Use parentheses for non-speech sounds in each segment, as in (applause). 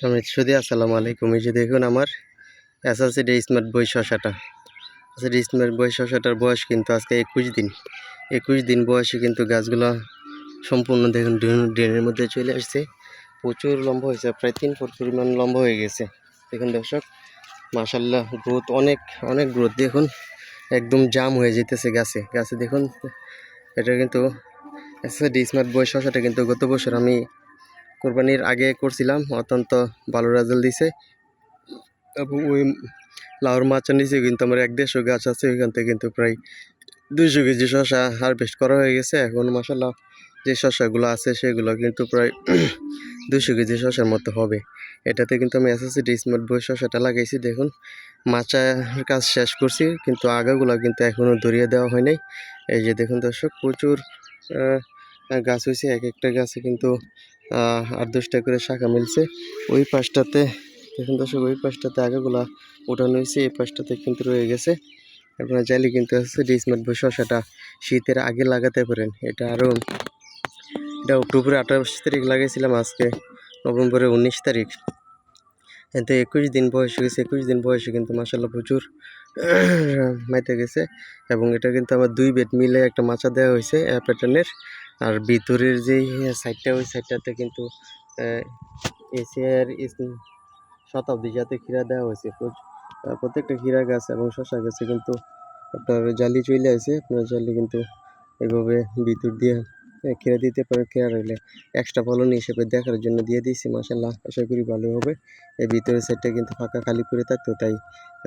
আমি সুদি, আসসালামু আলাইকুম। এই যে দেখুন আমার এসএলসি ডে স্মার্ট বই শশাটা এসএলসি স্মার্ট বই শশাটার বয়স কিন্তু আজকে একুশ দিন। একুশ দিন বয়সে কিন্তু গাছগুলো সম্পূর্ণ দেখুন ড্রেন- ড্রেনের মধ্যে চলে আসছে। প্রচুর লম্বা হয়েছে, প্রায় তিন ফুট পরিমাণ লম্বা হয়ে গেছে। দেখুন দর্শক মাশাল্লাহ গ্রোথ অনেক অনেক গ্রোথ। দেখুন, একদম জাম হয়ে যেতেছে গাছে। গাছে দেখুন, এটা কিন্তু এসএসডি স্মার্ট বই শশাটা কিন্তু গত বছর আমি কোরবানির আগে করছিলাম, অত্যন্ত ভালো রেজাল্ট দিছে। এবং ওই লাউর মাচার নিচে কিন্তু আমার এক দেড়শো গাছ আছে, ওইখান থেকে কিন্তু প্রায় দুইশো কেজি শশা হারভেস্ট করা হয়ে গেছে। এখন মশালা যে শশাগুলো আছে, সেগুলো কিন্তু প্রায় (clears throat) দুশো কেজি শশার মতো হবে। এটাতে কিন্তু আমি এসএসসি স্মার্ট বই শশাটা লাগাইছি, দেখুন। মাচার কাজ শেষ করছি, কিন্তু আগাগুলো কিন্তু এখনও ধরিয়ে দেওয়া হয় নাই। এই যে দেখুন দর্শক, প্রচুর গাছ হয়েছে এক একটা গাছে কিন্তু আট দশটা করে শাখা মিলছে। ওই পাশটাতে, দেখুন দর্শক, ওই পাশটাতে আগাগুলা উঠানো হয়েছে, এই পাশটাতে কিন্তু রয়ে গেছে। আপনারা চাইলে কিন্তু হচ্ছে বই শসাটা শীতের আগে লাগাতে পারেন। এটা আরও এটা অক্টোবরে আঠাশ তারিখ লাগাইছিলাম আজকে, নভেম্বরের উনিশ তারিখ। এতে একুশ দিন বয়স হয়েছে, একুশ দিন বয়সে কিন্তু মাসাল্লাহ প্রচুর মাইতে গেছে। এবং এটা কিন্তু আমার দুই বেড মিলে একটা মাচা দেওয়া হয়েছে প্যাটার্নের আর ভিতরের যেই সাইডটা ওই সাইডটাতে কিন্তু এশিয়ার শতাব্দী যাতে খিরা দেওয়া হয়েছে প্রত্যেকটা খিরা গাছ এবং শশা গাছে কিন্তু আপনার জালি চলে আছে আপনার জালি কিন্তু এভাবে ভিতর দিয়ে খিরা দিতে পারে। খিরা রইলে এক্সট্রা ফলন হিসেবে দেখার জন্য দিয়ে দিয়েছি মাসাল্লাহ আশা করি ভালো হবে। এই ভিতরের সাইডটা কিন্তু ফাঁকা, খালি করে থাকতো, তাই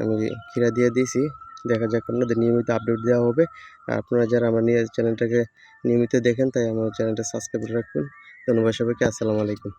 আমি খিরা দিয়ে দিয়েছি। দেখা যাক আপনাদের নিয়মিত আপডেট দেওয়া হবে। আর আপনারা যারা আমার নিয়ে চ্যানেলটাকে নিয়মিত দেখেন তাই আমার চ্যানেলটা সাবস্ক্রাইব করে রাখবেন ধন্যবাদ সবাইকে, আসসালামু আলাইকুম।